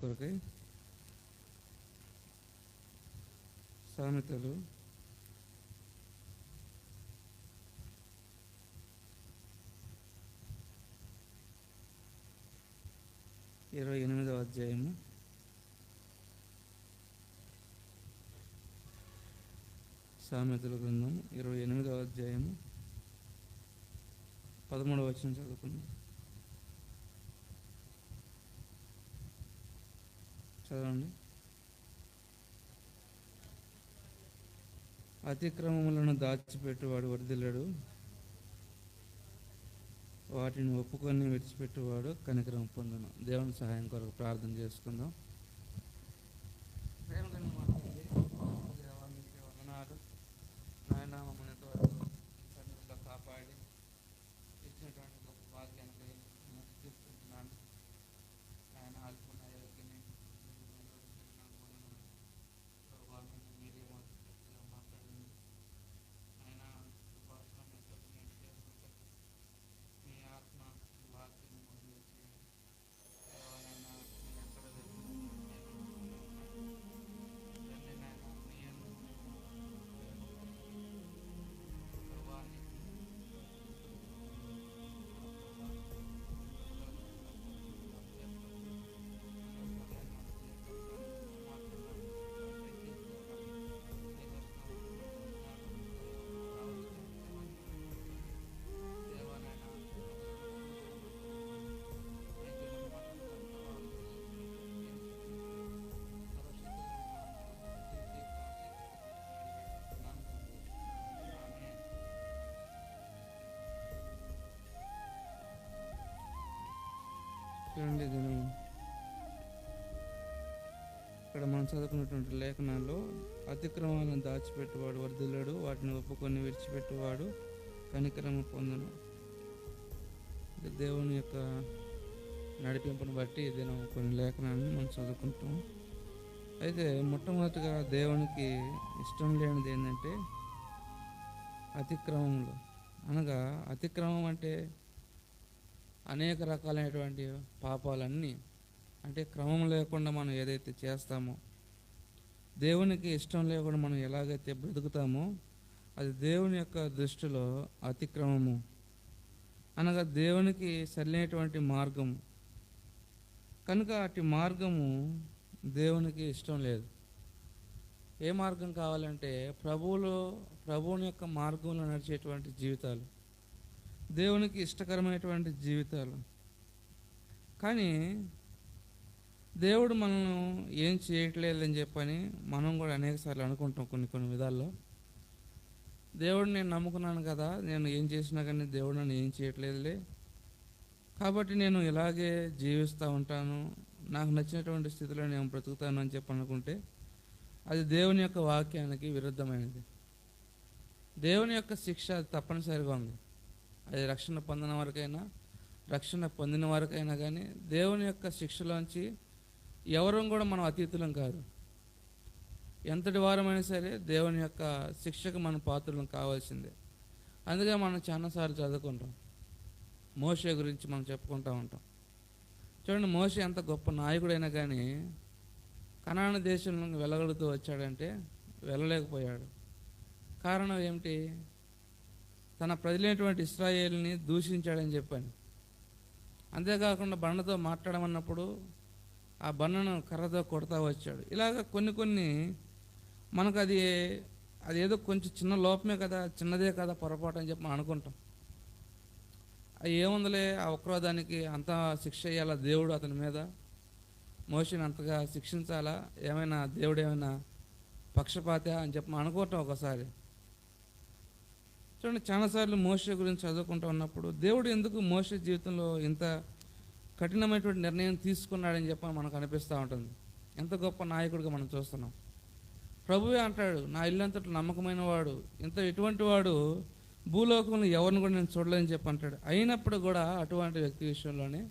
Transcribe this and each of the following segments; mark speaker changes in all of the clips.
Speaker 1: కొరకై సామెతలు ఇరవై ఎనిమిదవ అధ్యాయము. సామెతల గ్రంథం ఇరవై ఎనిమిదవ అధ్యాయము. పదమూడవ వచనం చదువుకుందాం. చదవండి. అతిక్రమములను దాచిపెట్టువాడు వర్ధిల్లడు వాటిని ఒప్పుకొని విడిచిపెట్టువాడు కనికరం పొందను. దేవుని సహాయం కొరకు ప్రార్థన చేసుకుందాం. చూడండి దీని ఇక్కడ మనం చదువుకున్నటువంటి లేఖనాల్లో అతిక్రమాలను దాచిపెట్టువాడు వర్ధిల్లాడు వాటిని ఒప్పుకొని విడిచిపెట్టువాడు కనికరము పొందను. దేవుని యొక్క నడిపింపును బట్టి దీని దినం కొన్ని లేఖనాలను మనం చదువుకుంటాం. అయితే మొట్టమొదటిగా దేవునికి ఇష్టం లేనిది ఏంటంటే అతిక్రమంలో అనగా అతిక్రమం అంటే అనేక రకాలైనటువంటి పాపాలన్నీ అంటే క్రమం లేకుండా మనం ఏదైతే చేస్తామో దేవునికి ఇష్టం లేకుండా మనం ఎలాగైతే బ్రతుకుతామో అది దేవుని యొక్క దృష్టిలో అతిక్రమము. అనగా దేవునికి సరైనటువంటి మార్గము. కనుక అటు మార్గము దేవునికి ఇష్టం లేదు. ఏ మార్గం కావాలంటే ప్రభువులో ప్రభువుని యొక్క మార్గంలో నడిచేటువంటి జీవితాలు. దేవునికి ఇష్టకరమైనటువంటి జీవితాలు. కానీ దేవుడు మనల్ని ఏం చేయట్లేదని చెప్పని మనం కూడా అనేకసార్లు అనుకుంటాం కొన్ని కొన్ని విధాల్లో. దేవుడు నేను నమ్ముకున్నాను కదా నేను ఏం చేసినా కానీ దేవుడు నన్ను ఏం చేయట్లేదులే. కాబట్టి నేను ఇలాగే జీవిస్తూ ఉంటాను నాకు నచ్చినటువంటి స్థితిలో నేను బ్రతుకుతాను అని చెప్పి అనుకుంటే అది దేవుని యొక్క వాక్యానికి విరుద్ధమైనది. దేవుని యొక్క శిక్ష అది తప్పనిసరిగా ఉంది. అది రక్షణ పొందిన వరకైనా రక్షణ పొందిన వరకైనా కానీ దేవుని యొక్క శిక్షలోంచి ఎవరం కూడా మనం అతీతులం కాదు. ఎంతటి వారమైనా సరే దేవుని యొక్క శిక్షకు మనం పాత్రలం కావాల్సిందే. అందుకే మనం చాలాసార్లు చదువుకుంటాం. మోసే గురించి మనం చెప్పుకుంటూ ఉంటాం. చూడండి మోసే ఎంత గొప్ప నాయకుడైనా కానీ కనాన దేశంలో వెళ్ళగలుగుతూ వచ్చాడంటే వెళ్ళలేకపోయాడు. కారణం ఏమిటి? తన ప్రజలైనటువంటి ఇస్రాయేల్ని దూషించాడని చెప్పాను. అంతేకాకుండా బండతో మాట్లాడమన్నప్పుడు ఆ బండను కర్రతో కొడతా వచ్చాడు. ఇలాగ కొన్ని కొన్ని మనకు అది అది ఏదో కొంచెం చిన్న లోపమే కదా చిన్నదే కదా పొరపాటు అని చెప్పి మనం అనుకుంటాం. అది ఏముందిలే ఆ ఒక్కరోదానికి అంత శిక్ష అయ్యాలా దేవుడు అతని మీద? మోషన్ అంతగా శిక్షించాలా? ఏమైనా దేవుడు ఏమైనా పక్షపాత అని చెప్పి మనం అనుకుంటాం ఒకసారి. చూడండి చాలాసార్లు మోస గురించి చదువుకుంటూ ఉన్నప్పుడు దేవుడు ఎందుకు మోస జీవితంలో ఇంత కఠినమైనటువంటి నిర్ణయం తీసుకున్నాడని చెప్పి మనకు అనిపిస్తూ ఉంటుంది. ఎంత గొప్ప నాయకుడిగా మనం చూస్తున్నాం. ప్రభువే అంటాడు నా ఇల్లంతటి నమ్మకమైన వాడు ఇంత ఎటువంటి వాడు భూలోకంలో ఎవరిని కూడా నేను చూడలేని చెప్పి అంటాడు. అయినప్పుడు కూడా అటువంటి వ్యక్తి విషయంలోనే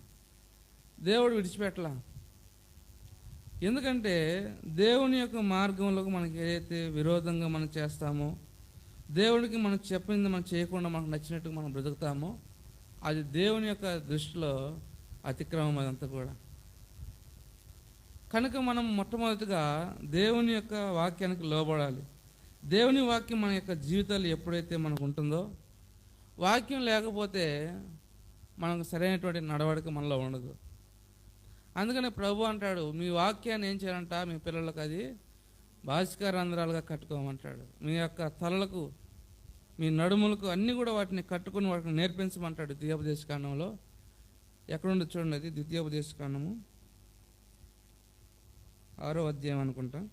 Speaker 1: దేవుడు విడిచిపెట్టలా. ఎందుకంటే దేవుని యొక్క మార్గంలోకి మనకి ఏదైతే విరోధంగా మనం చేస్తామో దేవుడికి మనం చెప్పింది మనం చేయకుండా మనకు నచ్చినట్టుగా మనం బ్రతుకుతామో అది దేవుని యొక్క దృష్టిలో అతిక్రమం అదంతా కూడా. కనుక మనం మొట్టమొదటిగా దేవుని యొక్క వాక్యానికి లోబడాలి. దేవుని వాక్యం మన యొక్క జీవితాలు ఎప్పుడైతే మనకు ఉంటుందో వాక్యం లేకపోతే మనకు సరైనటువంటి నడవడిక మనలో ఉండదు. అందుకని ప్రభు అంటాడు మీ వాక్యాన్ని ఏం చేయాలంట? మీ పిల్లలకు అది భాస్కర రంధ్రాలుగా కట్టుకోమంటాడు. మీ యొక్క తలలకు మీ నడుములకు అన్నీ కూడా వాటిని కట్టుకుని వాటిని నేర్పించమంటాడు ద్వితీయోపదేశ కాండంలో ఎక్కడుండో చూడండి అది ద్వితీయోపదేశ కాండము ఆరో అధ్యాయం అనుకుంటా.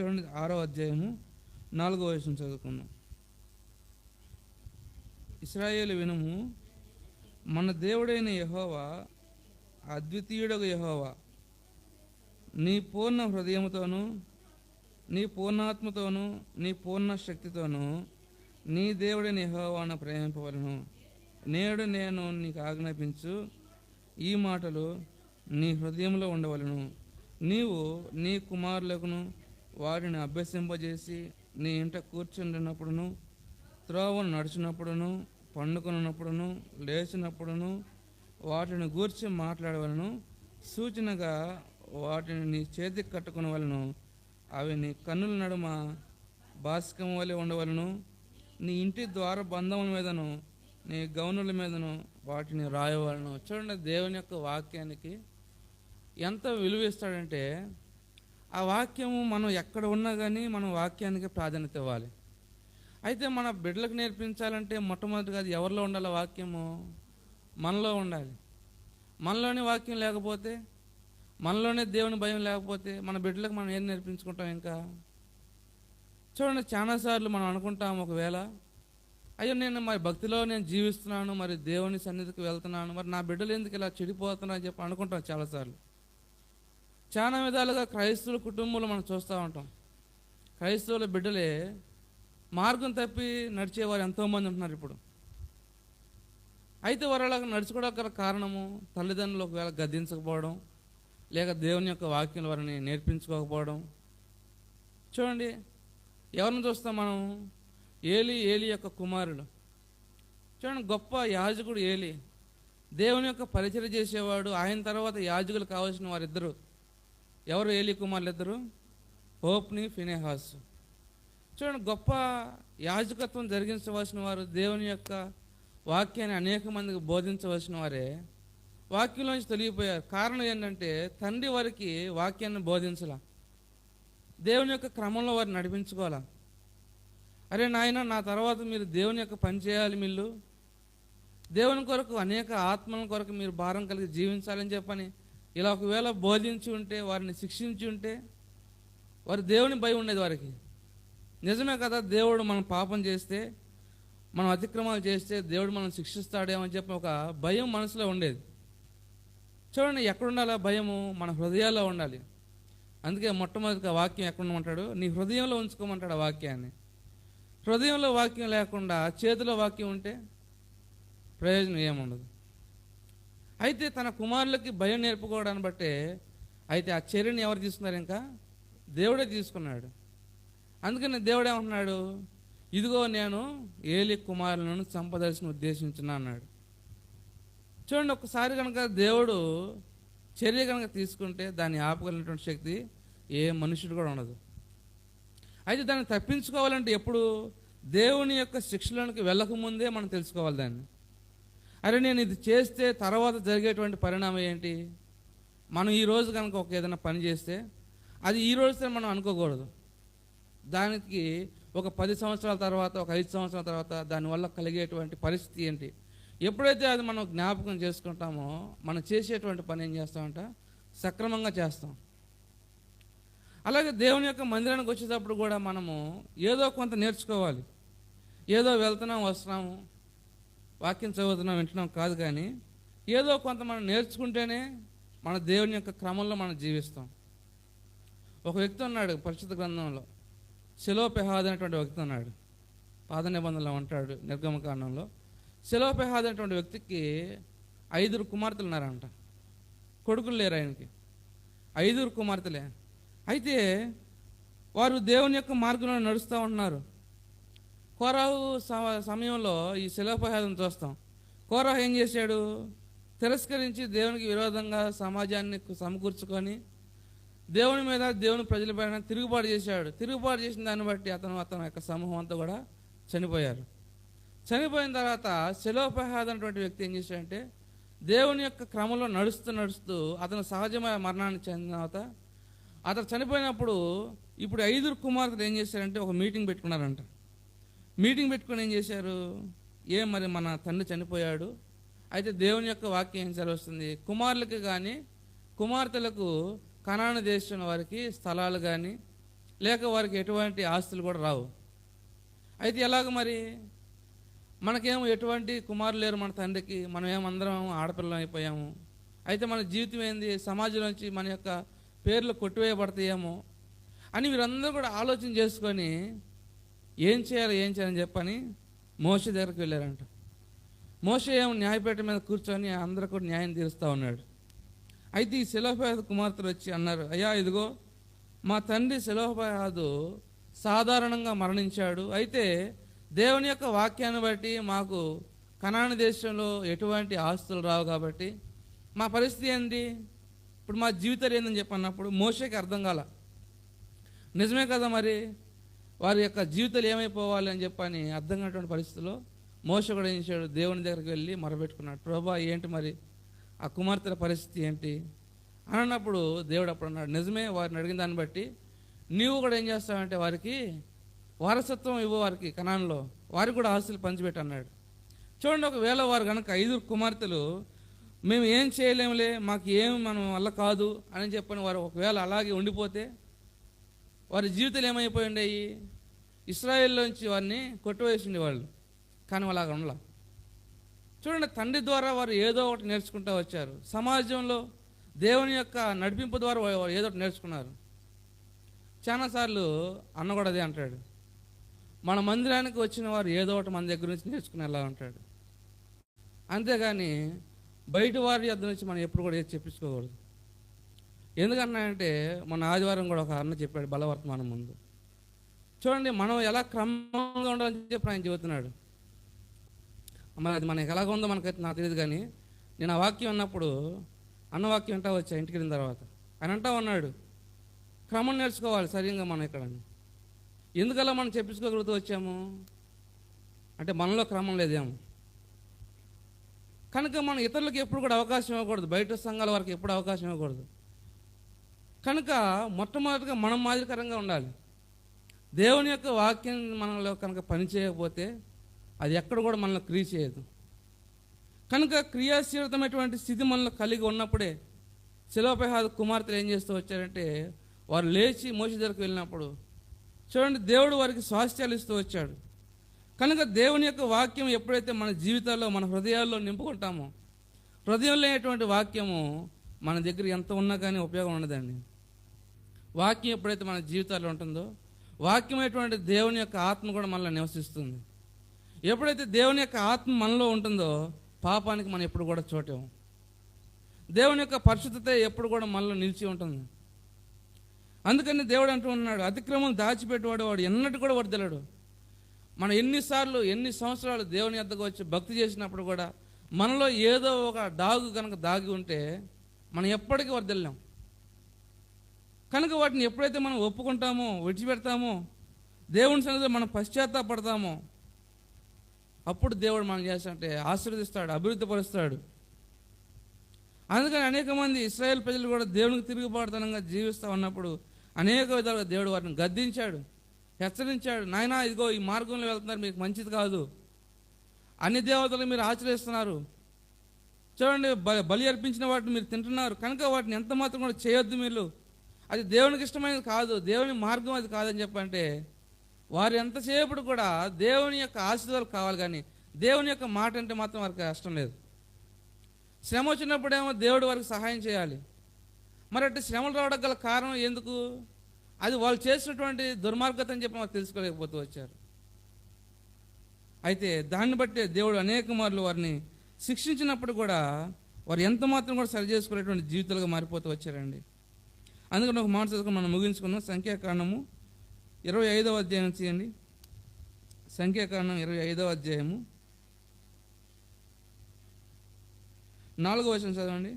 Speaker 1: చూడండి ఆరో అధ్యాయము నాలుగో వయసును చదువుకుందాం. ఇస్రాయేల్ వినుము మన దేవుడైన యహోవా అద్వితీయుడగు యహోవా నీ పూర్ణ హృదయముతోనూ నీ పూర్ణాత్మతోను నీ పూర్ణ శక్తితోను నీ దేవుడైన యహోవాను ప్రేమింపవలను. నేడు నేను నీకు ఆజ్ఞాపించు ఈ మాటలు నీ హృదయంలో ఉండవలను. నీవు నీ కుమారులకును వారిని అభ్యసింపజేసి నీ ఇంట కూర్చుండినప్పుడును త్రోవను నడిచినప్పుడును పండుకున్నప్పుడును లేచినప్పుడును వాటిని గూర్చి మాట్లాడవలను సూచనగా వాటిని నీ చేతికి కట్టుకునవలను. అవి నీ కన్నుల నడుమ బాస్కం వలె ఉండవలను. నీ ఇంటి ద్వార బంధముల మీదను నీ గౌనుల మీదను వాటిని రాయవలను. చూడండి దేవుని యొక్క వాక్యానికి ఎంత విలువ ఇస్తాడంటే ఆ వాక్యము మనం ఎక్కడ ఉన్నా కానీ మనం వాక్యానికి ప్రాధాన్యత ఇవ్వాలి. అయితే మన బిడ్డలకు నేర్పించాలంటే మొట్టమొదటిగా అది ఎవరిలో ఉండాలి? వాక్యము మనలో ఉండాలి. మనలోనే వాక్యం లేకపోతే మనలోనే దేవుని భయం లేకపోతే మన బిడ్డలకు మనం ఏం నేర్పించుకుంటాం ఇంకా? చూడండి చాలాసార్లు మనం అనుకుంటాం ఒకవేళ అయ్యో నేను మరి భక్తిలో నేను జీవిస్తున్నాను మరి దేవుని సన్నిధికి వెళ్తున్నాను మరి నా బిడ్డలు ఎందుకు ఇలా చెడిపోతున్నా అని చెప్పి అనుకుంటాం చాలాసార్లు చాలా విధాలుగా క్రైస్తవుల కుటుంబంలో మనం చూస్తూ ఉంటాం. క్రైస్తవుల బిడ్డలే మార్గం తప్పి నడిచేవారు ఎంతోమంది ఉంటున్నారు ఇప్పుడు. అయితే వారు అలా నడుచుకోవడానికి కారణము తల్లిదండ్రులు ఒకవేళ గద్దించకపోవడం లేక దేవుని యొక్క వాక్యం వారిని నేర్పించుకోకపోవడం. చూడండి ఎవరిని చూస్తాం మనం? ఏలి ఏలి యొక్క కుమారుడు చూడండి గొప్ప యాజకుడు ఏలి. దేవుని యొక్క పరిచయం చేసేవాడు ఆయన తర్వాత యాజకులు కావాల్సిన వారిద్దరు. ఎవరు ఏలి కుమారులు ఇద్దరు? Hophni Phinehas. చూడండి గొప్ప యాజకత్వం జరిగించవలసిన వారు దేవుని యొక్క వాక్యాన్ని అనేక మందికి బోధించవలసిన వారే వాక్యంలోంచి తొలగిపోయారు. కారణం ఏంటంటే తండ్రి వారికి వాక్యాన్ని బోధించాల. దేవుని యొక్క క్రమంలో వారిని నడిపించుకోవాలా. అరే నాయన నా తర్వాత మీరు దేవుని యొక్క పని చేయాలి మీరు దేవుని కొరకు అనేక ఆత్మల కొరకు మీరు భారం కలిగి జీవించాలని చెప్పని ఇలా ఒకవేళ బోధించి ఉంటే వారిని శిక్షించి ఉంటే వారి దేవుని భయం ఉండేది వారికి. నిజమే కదా దేవుడు మనం పాపం చేస్తే మనం అతిక్రమాలు చేస్తే దేవుడు మనం శిక్షిస్తాడేమో అని చెప్పి ఒక భయం మనసులో ఉండేది. చూడండి ఎక్కడ ఉండాలి భయము? మన హృదయాల్లో ఉండాలి. అందుకే మొట్టమొదటి వాక్యం ఎక్కడ ఉండమంటాడు నీ హృదయంలో ఉంచుకోమంటాడు ఆ వాక్యాన్ని. హృదయంలో వాక్యం లేకుండా చేతిలో వాక్యం ఉంటే ప్రయోజనం ఏముండదు. అయితే తన కుమారులకి భయం నేర్పుకోవడాన్ని బట్టే అయితే ఆ చర్యని ఎవరు తీసుకున్నారు ఇంకా? దేవుడే తీసుకున్నాడు. అందుకని దేవుడు ఏమంటున్నాడు ఇదిగో నేను ఏలి కుమారులను చంపదర్శన ఉద్దేశించిన అన్నాడు. చూడండి ఒకసారి కనుక దేవుడు చర్య కనుక తీసుకుంటే దాన్ని ఆపగలిగినటువంటి శక్తి ఏ మనుషుడు కూడా ఉండదు. అయితే దాన్ని తప్పించుకోవాలంటే ఎప్పుడు? దేవుని యొక్క శిక్షలోనికి వెళ్ళకముందే మనం తెలుసుకోవాలి దాన్ని. అరే నేను ఇది చేస్తే తర్వాత జరిగేటువంటి పరిణామం ఏంటి? మనం ఈ రోజు కనుక ఒక ఏదైనా పని చేస్తే అది ఈ రోజుతో మనం అనుకోకూడదు. దానికి ఒక పది సంవత్సరాల తర్వాత ఒక ఐదు సంవత్సరాల తర్వాత దానివల్ల కలిగేటువంటి పరిస్థితి ఏంటి? ఎప్పుడైతే అది మనం జ్ఞాపకం చేసుకుంటామో మనం చేసేటువంటి పని ఏం చేస్తామంట? సక్రమంగా చేస్తాం. అలాగే దేవుని యొక్క మందిరానికి వచ్చేటప్పుడు కూడా మనము ఏదో కొంత నేర్చుకోవాలి. ఏదో వెళ్తున్నాం వస్తున్నాము వాక్యం చదువుతున్నాం వింటున్నాం కాదు కానీ ఏదో కొంత మనం నేర్చుకుంటేనే మన దేవుని యొక్క క్రమంలో మనం జీవిస్తాం. ఒక వ్యక్తి ఉన్నాడు పరిశుద్ధ గ్రంథంలో. శిలోపెహాద్ అనేటువంటి వ్యక్తి అన్నాడు పాద నిబంధనలో ఉంటాడు నిర్గమకాండంలో. శిలోపెహాద్ అనేటువంటి వ్యక్తికి ఐదుగురు కుమార్తెలు ఉన్నారంట. కొడుకులు లేరు ఆయనకి. ఐదుగురు కుమార్తెలే. అయితే వారు దేవుని యొక్క మార్గంలో నడుస్తూ ఉంటున్నారు. కోరావు సమయంలో ఈ శిలోపహాదం చూస్తాం. కోరాహు ఏం చేశాడు? తిరస్కరించి దేవునికి విరోధంగా సమాజాన్ని సమకూర్చుకొని దేవుని మీద దేవుని ప్రజల పైన తిరుగుబాటు చేశాడు. తిరుగుబాటు చేసిన దాన్ని బట్టి అతను అతని యొక్క సమూహం అంతా కూడా చనిపోయారు. చనిపోయిన తర్వాత శిలోపహాద్ అనేటువంటి వ్యక్తి ఏం చేశాడంటే దేవుని యొక్క క్రమంలో నడుస్తూ నడుస్తూ అతను సహజమైన మరణాన్ని చెందిన తర్వాత అతను చనిపోయినప్పుడు ఇప్పుడు ఐదుగురు కుమార్తెలు ఏం చేశారంటే ఒక మీటింగ్ పెట్టుకున్నారంట. మీటింగ్ పెట్టుకుని ఏం చేశారు? ఏం మరి మన తండ్రి చనిపోయాడు? అయితే దేవుని యొక్క వాక్యం ఏం సెలవుస్తుంది కుమారులకు కానీ కుమార్తెలకు కనాన దేశం వారికి స్థలాలు కానీ లేక వారికి ఎటువంటి ఆస్తులు కూడా రావు. అయితే ఎలాగ మరి? మనకేమో ఎటువంటి కుమారులు లేరు మన తండ్రికి మనం ఏమందరం ఆడపిల్లం అయిపోయాము. అయితే మన జీవితం ఏంది? సమాజంలోంచి మన యొక్క పేర్లు కొట్టివేయబడతాయేమో అని వీరందరూ కూడా ఆలోచన చేసుకొని ఏం చేయాలి ఏం చేయాలని చెప్పని మోష దగ్గరికి వెళ్ళారంట. మోష ఏమో న్యాయపేట మీద కూర్చొని అందరూ కూడా న్యాయం తీరుస్తూ ఉన్నాడు. అయితే ఈ శిలోపేద కుమార్తెలు వచ్చి అన్నారు అయ్యా ఇదిగో మా తండ్రి శిలోపయాదు సాధారణంగా మరణించాడు. అయితే దేవుని యొక్క వాక్యాన్ని బట్టి మాకు కనాన దేశంలో ఎటువంటి ఆస్తులు రావు కాబట్టి మా పరిస్థితి ఏంటి ఇప్పుడు మా జీవితం ఏందని చెప్పి అన్నప్పుడు మోషకి అర్థం కాల. నిజమే కదా మరి? వారి యొక్క జీవితాలు ఏమైపోవాలి అని చెప్పని అర్థం కానటువంటి పరిస్థితిలో మోస కూడా ఏం చేశాడు? దేవుని దగ్గరికి వెళ్ళి మొరబెట్టుకున్నాడు ప్రభా ఏంటి మరి? ఆ కుమార్తెల పరిస్థితి ఏంటి? అని అన్నప్పుడు దేవుడు అప్పుడు అన్నాడు నిజమే వారిని అడిగిన దాన్ని బట్టి నీవు కూడా ఏం చేస్తావంటే వారికి వారసత్వం ఇవ్వు వారికి కణాల్లో వారికి కూడా ఆస్తులు పంచిపెట్టి అన్నాడు. చూడండి ఒకవేళ వారు కనుక ఐదుగురు కుమార్తెలు మేము ఏం చేయలేములే మాకు ఏం మనం వల్ల కాదు అని చెప్పని వారు ఒకవేళ అలాగే ఉండిపోతే వారి జీవితాలు ఏమైపోయి ఉండేవి ఇస్రాయెల్లోంచి వారిని కొట్టివేసిండే వాళ్ళు కానీ అలాగ ఉండలా. చూడండి తండ్రి ద్వారా వారు ఏదో ఒకటి నేర్చుకుంటూ వచ్చారు. సమాజంలో దేవుని యొక్క నడిపింపు ద్వారా ఏదో ఒకటి నేర్చుకున్నారు. చాలాసార్లు అన్న కూడా అదే అంటాడు. మన మందిరానికి వచ్చిన వారు ఏదో ఒకటి మన దగ్గర నుంచి నేర్చుకుని ఎలా ఉంటాడు. అంతేగాని బయట వారి యొద్ నుంచి మనం ఎప్పుడు కూడా ఏది చెప్పించుకోకూడదు. ఎందుకన్నాయంటే మన ఆదివారం కూడా ఒక అన్న చెప్పాడు బలవర్తమానం ముందు. చూడండి మనం ఎలా క్రమంగా ఉండాలని చెప్పి ఆయన చెబుతున్నాడు. మరి అది మనకి ఎలాగ ఉందో మనకైతే నాకు తెలియదు కానీ నేను ఆ వాక్యం అన్నప్పుడు అన్న వాక్యం అంటా వచ్చా ఇంటికి వెళ్ళిన తర్వాత. ఆయన అంటా ఉన్నాడు క్రమం నేర్చుకోవాలి సరిగ్గా మనం ఇక్కడ ఎందుకలా మనం చెప్పించుకోగలుగుతూ వచ్చాము? అంటే మనలో క్రమం లేదేమో. కనుక మనం ఇతరులకు ఎప్పుడు కూడా అవకాశం ఇవ్వకూడదు బయట సంఘాల వరకు ఎప్పుడు అవకాశం ఇవ్వకూడదు. కనుక మొట్టమొదటిగా మనం మాదిరికరంగా ఉండాలి. దేవుని యొక్క వాక్యం మనలో కనుక పని చేయకపోతే అది ఎక్కడ కూడా మనల్ని క్రియ చేయదు. కనుక క్రియాశీలతమైనటువంటి స్థితి మనలో కలిగి ఉన్నప్పుడే శిలోపహాద కుమార్తెలు ఏం చేస్తూ వచ్చారంటే వారు లేచి మోసి దగ్గరికి వెళ్ళినప్పుడు చూడండి దేవుడు వారికి స్వాస్థ్యాలు ఇస్తూ వచ్చాడు. కనుక దేవుని యొక్క వాక్యం ఎప్పుడైతే మన జీవితాల్లో మన హృదయాల్లో నింపుకుంటామో హృదయం లేనటువంటి వాక్యము మన దగ్గర ఎంత ఉన్నా కానీ ఉపయోగం ఉండదండి. వాక్యం ఎప్పుడైతే మన జీవితాల్లో ఉంటుందో వాక్యమైనటువంటి దేవుని యొక్క ఆత్మ కూడా మనలో నివసిస్తుంది. ఎప్పుడైతే దేవుని యొక్క ఆత్మ మనలో ఉంటుందో పాపానికి మనం ఎప్పుడు కూడా చోటం. దేవుని యొక్క పరిశుద్ధత ఎప్పుడు కూడా మనలో నిలిచి ఉంటుంది. అందుకని దేవుడు అంటూ ఉన్నాడు అతిక్రమం దాచిపెట్టేవాడు వాడు ఎన్నటి కూడా వర్దలడు మనం ఎన్నిసార్లు ఎన్ని సంవత్సరాలు దేవుని ఎద్దకు వచ్చి భక్తి చేసినప్పుడు కూడా మనలో ఏదో ఒక డాగు కనుక దాగి ఉంటే మనం ఎప్పటికీ వర్దెళ్ళాం కనుక వాటిని ఎప్పుడైతే మనం ఒప్పుకుంటామో విడిచిపెడతామో దేవుని సన్నిధిలో మనం పశ్చాత్తాపడతామో అప్పుడు దేవుడు మనం చేస్తాడంటే ఆశీర్వదిస్తాడు అభివృద్ధి పరుస్తాడు అందుకని అనేక మంది ఇస్రాయేల్ ప్రజలు కూడా దేవునికి తిరుగుబాటుతనంగా జీవిస్తూ ఉన్నప్పుడు అనేక విధాలుగా దేవుడు వారిని గద్దించాడు హెచ్చరించాడు. నాయనా ఇదిగో ఈ మార్గంలో వెళ్తున్నారు మీకు మంచిది కాదు. అన్ని దేవతలు మీరు ఆచరిస్తున్నారు చూడండి బ- బలి అర్పించిన వాటిని మీరు తింటున్నారు. కనుక వాటిని ఎంత మాత్రం కూడా చేయొద్దు మీరు. అది దేవునికి ఇష్టమైనది కాదు. దేవుని మార్గం అది కాదని చెప్పంటే వారు ఎంతసేపు కూడా దేవుని యొక్క ఆశీర్వాదాలు కావాలి కానీ దేవుని యొక్క మాట అంటే మాత్రం వారికి కష్టం లేదు. శ్రమ వచ్చినప్పుడేమో దేవుడు వారికి సహాయం చేయాలి. మరి అటు శ్రమలు రావడం గల కారణం ఎందుకు? అది వాళ్ళు చేసినటువంటి దుర్మార్గత అని చెప్పి వారు తెలుసుకోలేకపోతూ వచ్చారు. అయితే దాన్ని బట్టే దేవుడు అనేక మార్లు వారిని శిక్షించినప్పుడు కూడా వారు ఎంత మాత్రం కూడా సరి చేసుకునేటువంటి జీవితాలుగా మారిపోతూ వచ్చారండి. అందుకని ఒక మాట మనం ముగించుకున్నాం సంఖ్యాకారణము ఇరవై ఐదవ అధ్యాయం చేయండి సంఖ్యాకాండం ఇరవై ఐదవ అధ్యాయము. నాలుగో వచనం చదవండి.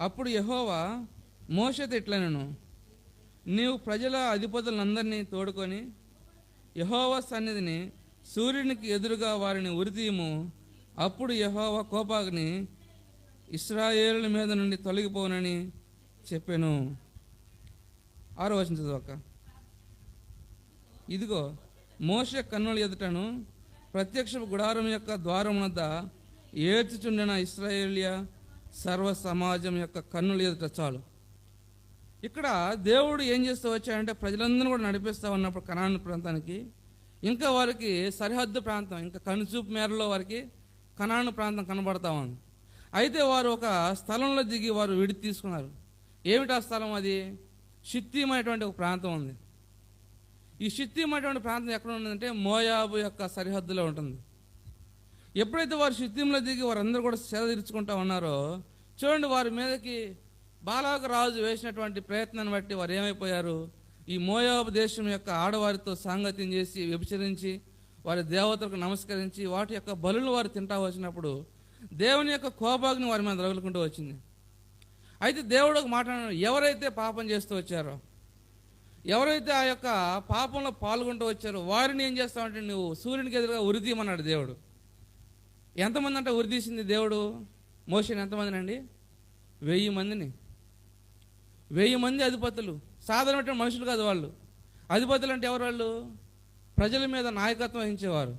Speaker 1: అప్పుడు యహోవా మోషతో ఇట్లనను నీవు ప్రజల అధిపతులందరినీ తోడుకొని యహోవా సన్నిధిని సూర్యునికి ఎదురుగా వారిని ఉరితీయము. అప్పుడు యహోవా కోపాగ్ని ఇస్రాయేలుల మీద నుండి తొలగిపోనని చెప్పాను. ఆరో వచ్చిన చదవక ఇదిగో మోష కన్నుల ఎదుటను ప్రత్యక్ష గుడారం యొక్క ద్వారం వద్ద ఏడ్చుచుండిన ఇస్రాయేలియా సర్వ సమాజం యొక్క కన్నుల ఎదుట చాలు. ఇక్కడ దేవుడు ఏం చేస్తూ వచ్చాడంటే ప్రజలందరూ కూడా నడిపిస్తూ ఉన్నప్పుడు కనాను ప్రాంతానికి ఇంకా వారికి సరిహద్దు ప్రాంతం ఇంకా కనుచూపు మేరలో వారికి కనాను ప్రాంతం కనబడతా ఉంది. అయితే వారు ఒక స్థలంలో దిగి వారు విడి తీసుకున్నారు. ఏమిటి ఆ స్థలం అది? షిత్తీం అనేటువంటి ఒక ప్రాంతం ఉంది. ఈ షిత్తీం అనేటువంటి ప్రాంతం ఎక్కడ ఉందంటే మోయాబు యొక్క సరిహద్దులో ఉంటుంది. ఎప్పుడైతే వారు షిత్తీంలో దిగి వారందరూ కూడా సేద తీర్చుకుంటా ఉన్నారో చూడండి వారి మీదకి బాలాక రాజు వేసినటువంటి ప్రయత్నాన్ని బట్టి వారు ఏమైపోయారు? ఈ మోయాబు దేశం యొక్క ఆడవారితో సాంగత్యం చేసి వ్యభిచరించి వారి దేవతలకు నమస్కరించి వాటి యొక్క బలులు వారు తింటా వచ్చినప్పుడు దేవుని యొక్క కోపాగ్ని వారి మీద రగులుకుంటూ వచ్చింది. అయితే దేవుడు ఒక మాట ఎవరైతే పాపం చేస్తూ వచ్చారో ఎవరైతే ఆ యొక్క పాపంలో పాల్గొంటూ వచ్చారో వారిని ఏం చేస్తామంటే నువ్వు సూర్యునికి ఎదురుగా ఉరిదీయమన్నాడు దేవుడు. ఎంతమంది అంటే ఉరిదీసింది దేవుడు? మోషన్ ఎంతమందిని అండి వెయ్యి మందిని. వెయ్యి మంది అధిపతులు. సాధారణమైన మనుషులు కాదు వాళ్ళు. అధిపతులు అంటే ఎవరు వాళ్ళు? ప్రజల మీద నాయకత్వం వహించేవారు.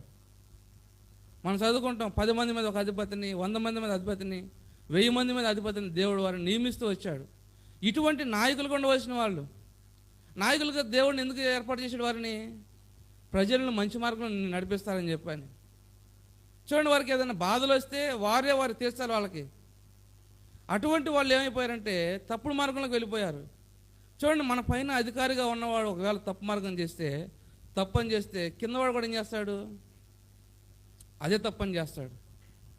Speaker 1: మనం చదువుకుంటాం పది మంది మీద ఒక అధిపతిని వంద మంది మీద అధిపతిని వెయ్యి మంది మీద అధిపతిని దేవుడు వారిని నియమిస్తూ వచ్చాడు. ఇటువంటి నాయకులు కూడా వచ్చిన వాళ్ళు. నాయకులుగా దేవుడిని ఎందుకు ఏర్పాటు చేసాడు వారిని? ప్రజలను మంచి మార్గంలో నడిపిస్తారని చెప్పాను. చూడండి వారికి ఏదైనా బాధలు వస్తే వారే వారు తీర్చాలి వాళ్ళకి. అటువంటి వాళ్ళు ఏమైపోయారంటే తప్పుడు మార్గంలోకి వెళ్ళిపోయారు. చూడండి మన పైన అధికారిగా ఉన్నవాడు ఒకవేళ తప్పు మార్గం చేస్తే తప్పని చేస్తే కిందవాడు కూడా ఏం చేస్తాడు? అదే తప్పని చేస్తాడు.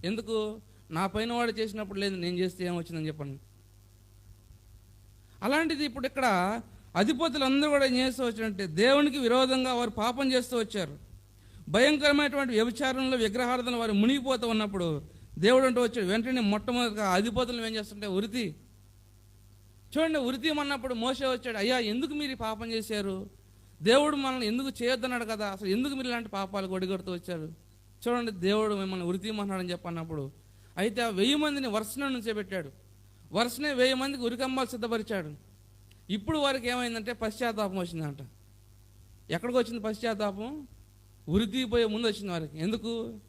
Speaker 1: ఎందుకు? నా పైన వాడు చేసినప్పుడు లేదు నేను చేస్తే ఏమొచ్చిందని చెప్పండి. అలాంటిది ఇప్పుడు ఇక్కడ అధిపతులు అందరూ కూడా ఏం చేస్తూ వచ్చారంటే దేవునికి విరోధంగా వారు పాపం చేస్తూ వచ్చారు. భయంకరమైనటువంటి వ్యభిచారంలో విగ్రహార్థన వారు మునిగిపోతూ ఉన్నప్పుడు దేవుడు అంటూ వచ్చాడు వెంటనే మొట్టమొదటిగా అధిపతులను ఏం చేస్తుంటే ఉరితి. చూడండి ఉరితి అన్నప్పుడు మోసే వచ్చాడు అయ్యా ఎందుకు మీరు పాపం చేశారు? దేవుడు మనల్ని ఎందుకు చేయొద్దన్నాడు కదా? అసలు ఎందుకు మీరు ఇలాంటి పాపాలు ఒడిగడుతూ వచ్చారు? చూడండి దేవుడు మిమ్మల్ని ఉరితీయమన్నాడని చెప్పన్నప్పుడు అయితే ఆ వెయ్యి మందిని వరుసన నుంచే పెట్టాడు. వరుసనే వెయ్యి మందికి ఉరికమ్మాలు సిద్ధపరిచాడు. ఇప్పుడు వారికి ఏమైందంటే పశ్చాత్తాపం వచ్చిందంట. ఎక్కడికి వచ్చింది పశ్చాత్తాపం? ఉరితీపోయే ముందు వచ్చింది వారికి. ఎందుకు?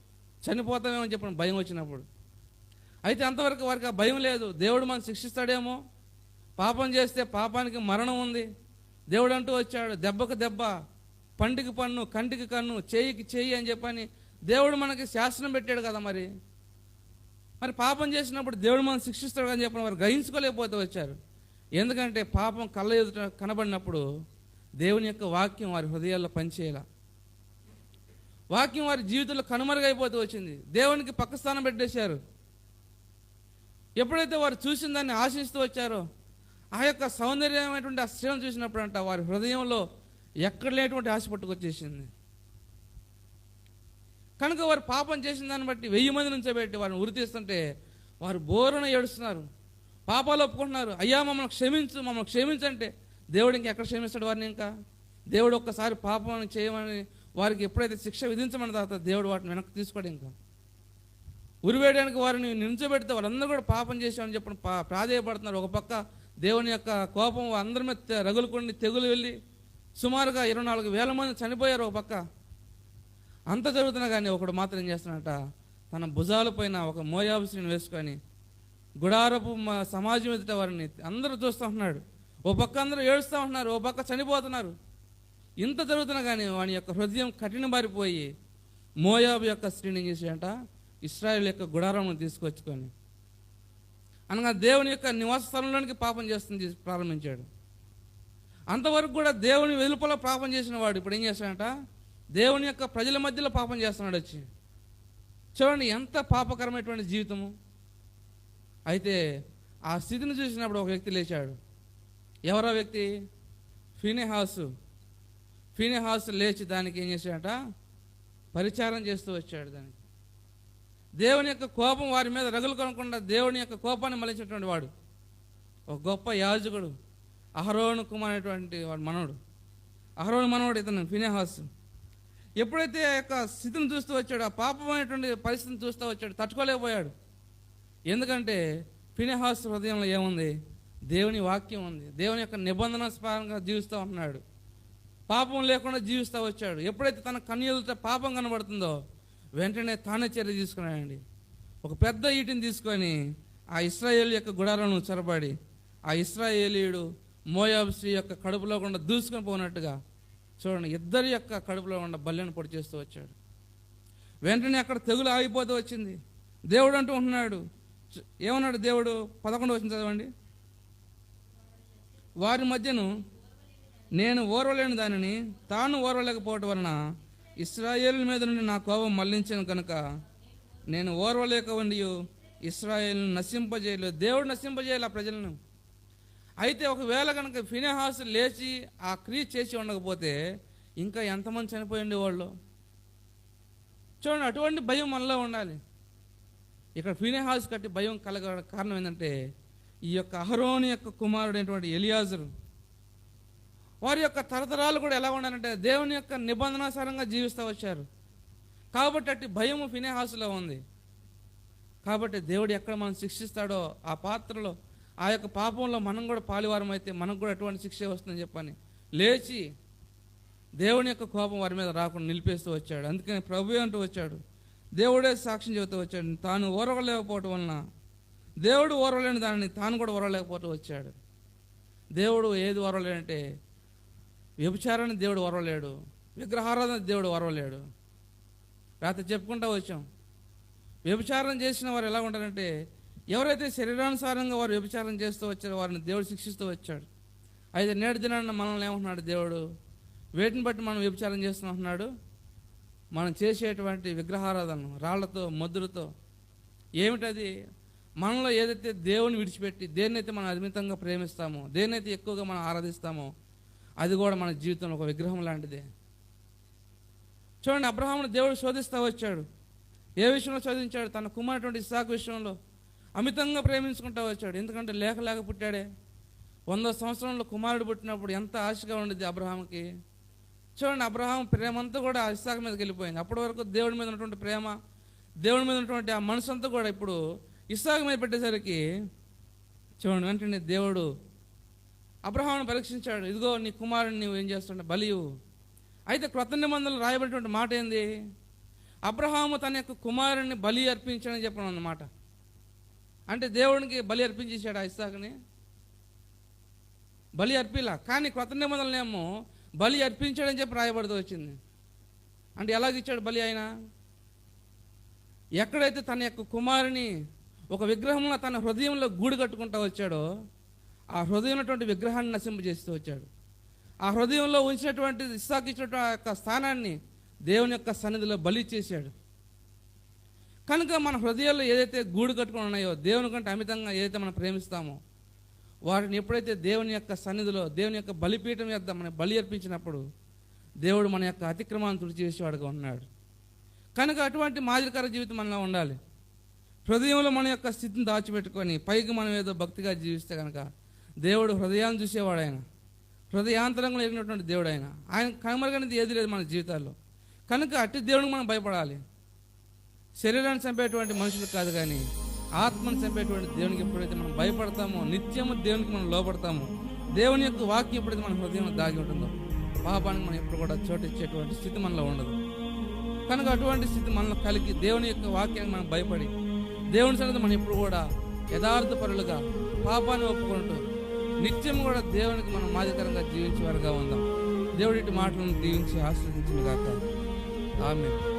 Speaker 1: చనిపోతామేమో అని చెప్పిన భయం వచ్చినప్పుడు. అయితే అంతవరకు వారికి ఆ భయం లేదు. దేవుడు మనం శిక్షిస్తాడేమో? పాపం చేస్తే పాపానికి మరణం ఉంది. దేవుడు అంటూ వచ్చాడు దెబ్బకు దెబ్బ పంటికి పన్ను కంటికి కన్ను చేయికి చేయి అని చెప్పని దేవుడు మనకి శాసనం పెట్టాడు కదా మరి. మరి పాపం చేసినప్పుడు దేవుడు మనం శిక్షిస్తాడు అని చెప్పిన వారు గ్రహించుకోలేకపోతే వచ్చారు. ఎందుకంటే పాపం కళ్ళ ఎదుట కనబడినప్పుడు దేవుని యొక్క వాక్యం వారి హృదయాల్లో పనిచేయాల. వాక్యం వారి జీవితంలో కనుమరుగైపోతూ వచ్చింది. దేవునికి పక్క స్థానం పెట్టేశారు. ఎప్పుడైతే వారు చూసిన దాన్ని ఆశిస్తూ వచ్చారో ఆ యొక్క సౌందర్యమైనటువంటి ఆ స్త్రీలను చూసినప్పుడు అంట వారి హృదయంలో ఎక్కడ లేనటువంటి ఆశ పట్టుకొచ్చేసింది. కనుక వారు పాపం చేసిన దాన్ని బట్టి వెయ్యి మంది నుంచోబెట్టి వారిని ఉరి తీస్తుంటే వారు బోరున ఏడుస్తున్నారు. పాపాలు ఒప్పుకుంటున్నారు. అయ్యా మమ్మల్ని క్షమించు మమ్మల్ని క్షమించంటే దేవుడు ఇంకా ఎక్కడ క్షమిస్తాడు వారిని ఇంకా? దేవుడు ఒక్కసారి పాపం చేయమని వారికి ఎప్పుడైతే శిక్ష విధించమని తర్వాత దేవుడు వాటిని వెనక్కి తీసుకోడు ఇంకా. ఉరివేయడానికి వారిని నిల్చోబెడితే వాళ్ళందరూ కూడా పాపం చేశామని చెప్పి పా ప్రాధేయపడుతున్నారు. ఒక పక్క దేవుని యొక్క కోపం అందరి మీద తె- రగులుకొని తెగులు వెళ్ళి సుమారుగా ఇరవై నాలుగు వేల మంది చనిపోయారు. ఒక పక్క అంత జరుగుతున్నా కానీ ఒకడు మాత్రం ఏం చేస్తున్నాడట? తన భుజాల పైన ఒక మోయాబుసిని వేసుకొని గుడారపు సమాజం ఎదుట వారిని అందరూ చూస్తూ ఉంటున్నాడు. ఓ పక్క అందరూ ఏడుస్తూ ఉంటున్నారు ఓ పక్క చనిపోతున్నారు. ఇంత జరుగుతున్నా కానీ వాని యొక్క హృదయం కఠిన బారిపోయి మోయాబు యొక్క స్త్రీని ఏం చేశాడంట? యొక్క గుడారం తీసుకొచ్చుకొని అనగా దేవుని యొక్క నివాస స్థలంలోనికి పాపం చేస్తుంది ప్రారంభించాడు. అంతవరకు కూడా దేవుని వెలుపల పాపం చేసిన వాడు ఇప్పుడు ఏం చేస్తాడంట దేవుని యొక్క ప్రజల మధ్యలో పాపం చేస్తున్నాడు వచ్చి. చూడండి ఎంత పాపకరమైనటువంటి జీవితము. అయితే ఆ స్థితిని చూసినప్పుడు ఒక వ్యక్తి లేచాడు. ఎవరో వ్యక్తి? ఫినెహాసు. ఫీనిహాస్ లేచి దానికి ఏం చేశాడట? పరిచారం చేస్తూ వచ్చాడు దానికి. దేవుని యొక్క కోపం వారి మీద రగులు కొనకుండా దేవుని యొక్క కోపాన్ని మలిచినటువంటి వాడు. ఒక గొప్ప యాజకుడు. అహరోను కుమారైనటువంటి వాడు మనవడు. అహరోను మనవడు ఇతను ఫినేహాస్. ఎప్పుడైతే ఆ యొక్క స్థితిని చూస్తూ వచ్చాడు ఆ పాపమైనటువంటి పరిస్థితిని చూస్తూ వచ్చాడు తట్టుకోలేకపోయాడు. ఎందుకంటే ఫినిహాస్ హృదయంలో ఏముంది? దేవుని వాక్యం ఉంది. దేవుని యొక్క నిబంధన స్పారంగా జీవిస్తూ ఉన్నాడు. పాపం లేకుండా జీవిస్తూ వచ్చాడు. ఎప్పుడైతే తన కన్యలతో పాపం కనబడుతుందో వెంటనే తానే చర్య తీసుకున్నాడండి. ఒక పెద్ద ఈటిని తీసుకొని ఆ ఇస్రాయేల్ యొక్క గుడాలను చొరబడి ఆ ఇస్రాయేలీయుడు మోయాబ్ యొక్క కడుపులో కూడా దూసుకొని పోనట్టుగా చూడండి ఇద్దరి యొక్క కడుపులో ఉన్న బల్లెను పొడి చేస్తూ వచ్చాడు. వెంటనే అక్కడ తెగులు ఆగిపోతూ వచ్చింది. దేవుడు అంటూ ఉంటున్నాడు. ఏమన్నాడు దేవుడు? పదకొండు వచ్చింది చదవండి. వారి మధ్యను నేను ఓర్వలేని దానిని తాను ఓర్వలేకపోవటం వలన ఇస్రాయేల్ మీద నుండి నా కోపం మళ్ళించాను కనుక నేను ఓర్వలేక ఉండి ఇస్రాయేల్ను నశింపజేయలేదు. దేవుడు నశింపజేయాలి ఆ ప్రజలను. అయితే ఒకవేళ కనుక ఫినేహాస్ లేచి ఆ క్రియ చేసి ఉండకపోతే ఇంకా ఎంతమంది చనిపోయి ఉండేవాళ్ళు చూడండి అటువంటి భయం మనలో ఉండాలి. ఇక్కడ ఫినేహాస్ కట్టి భయం కలగ కారణం ఏంటంటే ఈ యొక్క అహరోని యొక్క కుమారుడైనటువంటి ఎలియాజరు వారి యొక్క తరతరాలు కూడా ఎలా ఉండాలంటే దేవుని యొక్క నిబంధనాసారంగా జీవిస్తూ వచ్చారు. కాబట్టి అట్టి భయము ఫినేహాసులో ఉంది. కాబట్టి దేవుడు ఎక్కడ మనం శిక్షిస్తాడో ఆ పాత్రలో ఆ యొక్క పాపంలో మనం కూడా పాలివారం అయితే మనకు కూడా ఎటువంటి శిక్ష వస్తుందని చెప్పని లేచి దేవుని యొక్క కోపం వారి మీద రాకుండా నిలిపేస్తూ వచ్చాడు. అందుకని ప్రభు అంటూ వచ్చాడు. దేవుడే సాక్ష్యం చెబుతూ వచ్చాడు. తాను ఓరవలేకపోవటం వలన దేవుడు ఓరవలేని దానిని తాను కూడా ఓరవలేకపోతూ వచ్చాడు. దేవుడు ఏది ఓరవలేడంటే వ్యభిచారాన్ని దేవుడు ఓరవలేడు. విగ్రహారాధన దేవుడు ఓరవలేడు. రాత్రి చెప్పుకుంటూ వచ్చాం. వ్యభిచారం చేసిన వారు ఎలా ఉంటారంటే ఎవరైతే శరీరానుసారంగా వారు వ్యభిచారం చేస్తూ వచ్చారో వారిని దేవుడు శిక్షిస్తూ వచ్చాడు. అయితే నేటి దినాన్న మనల్ని ఏమంటున్నాడు దేవుడు? వేటిని బట్టి మనం వ్యభిచారం చేస్తున్నాం అంటున్నాడు? మనం చేసేటువంటి విగ్రహారాధన రాళ్ళతో మద్దులతో ఏమిటది? మనలో ఏదైతే దేవుని విడిచిపెట్టి దేన్నైతే మనం అమితంగా ప్రేమిస్తామో దేన్నైతే ఎక్కువగా మనం ఆరాధిస్తామో అది కూడా మన జీవితంలో ఒక విగ్రహం లాంటిదే. చూడండి అబ్రహామును దేవుడు శోధిస్తూ వచ్చాడు. ఏ విషయంలో శోధించాడు? తన కుమారుడు ఇసాకు విషయంలో. అమితంగా ప్రేమించుకుంటూ వచ్చాడు. ఎందుకంటే లేక లేక పుట్టాడే. వంద సంవత్సరంలో కుమారుడు పుట్టినప్పుడు ఎంత ఆశగా ఉండేది అబ్రహాంకి చూడండి అబ్రహాం ప్రేమంతా కూడా ఆ మీదకి వెళ్ళిపోయింది. అప్పటి వరకు దేవుడి మీద ఉన్నటువంటి ప్రేమ దేవుడి మీద ఉన్నటువంటి ఆ మనసు అంతా కూడా ఇప్పుడు ఇస్సాకు మీద పెట్టేసరికి చూడండి వెంటనే దేవుడు అబ్రహాంను పరీక్షించాడు. ఇదిగో నీ కుమారుని నువ్వు ఏం చేస్తుంటే బలియు అయితే క్రొత్త నిబంధనలు రాయబడినటువంటి మాట ఏంది? అబ్రహాము తన యొక్క కుమారుని బలి అర్పించాడని చెప్పడం అన్నమాట అంటే దేవునికి బలి అర్పించేశాడు ఆ ఇస్సాకుని? బలి అర్పిలా? కానీ క్రొత్త నిబంధనలేమో బలి అర్పించాడని చెప్పి రాయబడుతూ వచ్చింది. అంటే ఎలాగిచ్చాడు బలి ఆయన? ఎక్కడైతే తన యొక్క కుమారుని ఒక విగ్రహంలో తన హృదయంలో గూడు కట్టుకుంటూ వచ్చాడో ఆ హృదయంలోటువంటి విగ్రహాన్ని నశింపజేస్తూ వచ్చాడు. ఆ హృదయంలో ఉంచినటువంటి ఇస్సాకు ఇచ్చినటువంటి ఆ యొక్క స్థానాన్ని దేవుని యొక్క సన్నిధిలో బలి చేశాడు. కనుక మన హృదయాల్లో ఏదైతే గూడు కట్టుకొని ఉన్నాయో దేవుని కంటే అమితంగా ఏదైతే మనం ప్రేమిస్తామో వాటిని ఎప్పుడైతే దేవుని యొక్క సన్నిధిలో దేవుని యొక్క బలిపీఠం యొక్క మన బలి అర్పించినప్పుడు దేవుడు మన యొక్క అతిక్రమాన్ని తుడిచివేసేవాడుగా ఉన్నాడు. కనుక అటువంటి మాదిరికర జీవితం మనలో ఉండాలి. హృదయంలో మన యొక్క స్థితిని దాచిపెట్టుకొని పైకి మనం ఏదో భక్తిగా జీవిస్తే కనుక దేవుడు హృదయాన్ని చూసేవాడు ఆయన హృదయాంతరంగా ఎగినటువంటి దేవుడు ఆయన ఆయన కనుమరుగనేది ఏది లేదు మన జీవితాల్లో. కనుక అట్టి దేవుడికి మనం భయపడాలి. శరీరాన్ని చంపేటువంటి మనుషులు కాదు కానీ ఆత్మను చంపేటువంటి దేవునికి ఎప్పుడైతే మనం భయపడతామో నిత్యము దేవునికి మనం లోపడతామో దేవుని యొక్క వాక్యం ఎప్పుడైతే మన హృదయంలో దాగి ఉంటుందో పాపానికి మనం ఎప్పుడు కూడా చోటిచ్చేటువంటి స్థితి మనలో ఉండదు. కనుక అటువంటి స్థితి మనలో కలిగి దేవుని యొక్క వాక్యానికి మనం భయపడి దేవుని సన్నిధి మనం ఎప్పుడు కూడా యథార్థ పరులుగా పాపాన్ని ఒప్పుకుంటూ నిత్యం కూడా దేవునికి మనం మాదికరంగా జీవించే వారుగా ఉందాం. దేవుడి మాటలను దీవించి ఆశ్రదించిన కాక ఆమె